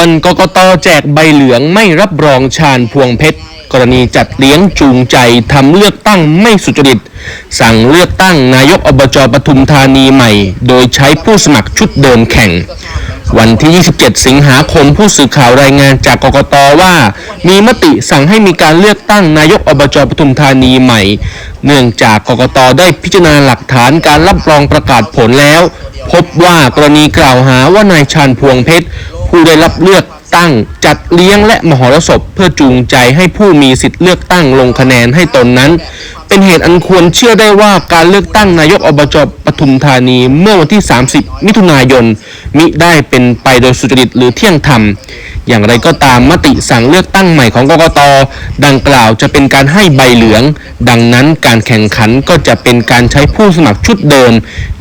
วนกกตแจกใบเหลืองไม่รับรองชาญพวงเพชร กรณีจัดเลี้ยงจูงใจทำเลือกตั้งไม่สุจริต สั่งเลือกตั้งนายกอบจปทุมธานีใหม่ โดยใช้ผู้สมัครชุดเดิมแข่ง วันที่ 27 สิงหาคมผู้สื่อข่าวรายงานจากกกตว่า มีมติสั่งให้มีการเลือกตั้งนายกอบจปทุมธานีใหม่ เนื่องจากกกตได้พิจารณาหลักฐานการรับรองประกาศผลแล้ว พบว่ากรณีกล่าวหาว่านายชาญพวงเพชร ผู้ได้รับเลือกตั้ง จัดเลี้ยงและมหรสพเพื่อจูงใจให้ผู้มีสิทธิ์เลือกตั้งลงคะแนนให้ตนนั้น เป็นเหตุอันควรเชื่อได้ว่าการเลือกตั้งนายกอบจปทุมธานีเมื่อวันที่ 30 มิถุนายน มิได้เป็นไปโดยสุจริตหรือเที่ยงธรรม อย่างไรก็ตามมติสั่งเลือกตั้งใหม่ของกกต ดังกล่าวจะเป็นการให้ใบเหลือง ดังนั้นการแข่งขันก็จะเป็นการใช้ผู้สมัครชุดเดิม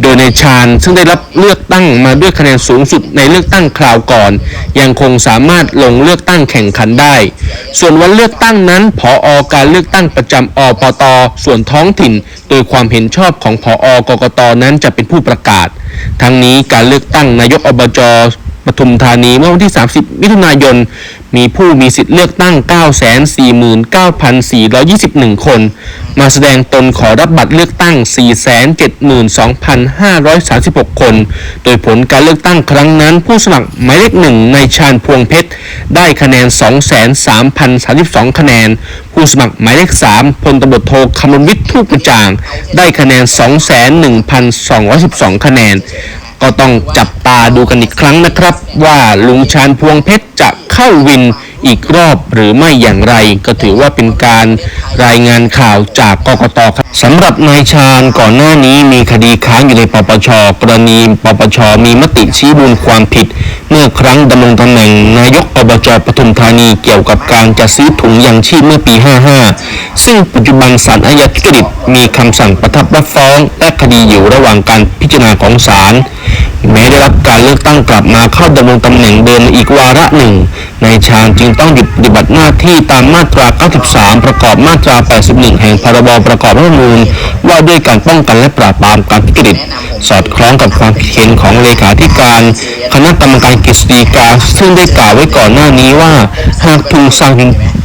โดยในชาญซึ่งได้รับเลือกตั้งมาด้วยคะแนนสูงสุดในเลือกตั้งคราวก่อน ยังคงสามารถลงเลือกตั้งแข่งขันได้ ส่วนวันเลือกตั้งนั้นผออการเลือกตั้งประจำอปตส่วนท้องถิ่น โดยความเห็นชอบของผออกกตนั้นจะเป็นผู้ประกาศ ทั้งนี้การเลือกตั้งนายกอบจ ทุมธานีเมื่อวันที่ 30 มิถุนายน มีผู้มีสิทธิ์เลือกตั้ง 949,421 คน มาแสดงตนขอรับบัตรเลือกตั้ง 472,536 คน โดยผลการเลือกตั้งครั้งนั้น ผู้สมัครหมายเลขหนึ่งในชาญพวงเพชร ได้คะแนน 2,3,032 คะแนน ผู้สมัครหมายเลข 3พลตำรวจโทคำรณวิทย์ทูปกระจาง ได้คะแนน 2,1212 คะแนน ก็ต้องจับตาดูกันอีกครั้งนะครับ ว่าลุงชาญพวงเพชรจะเข้าวินอีกรอบหรือไม่อย่างไร ก็ถือว่าเป็นการรายงานข่าวจากกกตครับสำหรับนายชาญก่อนหน้านี้มีคดีค้างอยู่ในปปชกรณีปปชมีมติชี้มูลความผิด เมื่อครั้งดำรงตำแหน่งนายกอบจปทุมธานีเกี่ยวกับการจัดซื้อถุงยางชีพเมื่อปี 55 ซึ่งปัจจุบันศาลอาญาทุจริตมีคำสั่งประทับรับฟ้องและคดีอยู่ระหว่างการพิจารณาของศาล แม้ได้รับการเลือกตั้งกลับมาเข้าดำรงตำแหน่งเดิมอีกวาระหนึ่งนายชาญจึงต้องหยุดปฏิบัติหน้าที่ตามมาตรา 93 ประกอบมาตรา 81 แห่งพรบประกอบรัฐธรรมนูญว่าด้วยการป้องกันและปราบปรามการทุจริตสอดคล้องกับความคิดเห็นของเลขาธิการ คณะกรรมการกฤษฎีกาซึ่งได้กล่าวไว้ก่อนหน้านี้ว่า หากถูกสั่ง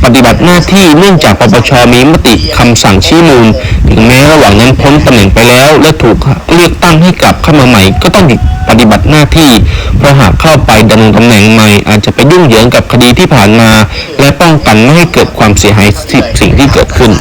ปฏิบัติหน้าที่เนื่องจากปปชมีมติคำสั่งชี้มูล ถึงแม้ระหว่างนั้นพ้นตำแหน่งไปแล้ว และถูกเลือกตั้งให้กลับเข้ามาใหม่ก็ต้องหยุด ปฏิบัติหน้าที่ เพราะหากเข้าไปดำรงตำแหน่งใหม่ อาจจะไปยุ่งเหยิงกับคดีที่ผ่านมา และป้องกันไม่ให้เกิดความเสียหายสิ่งที่เกิดขึ้น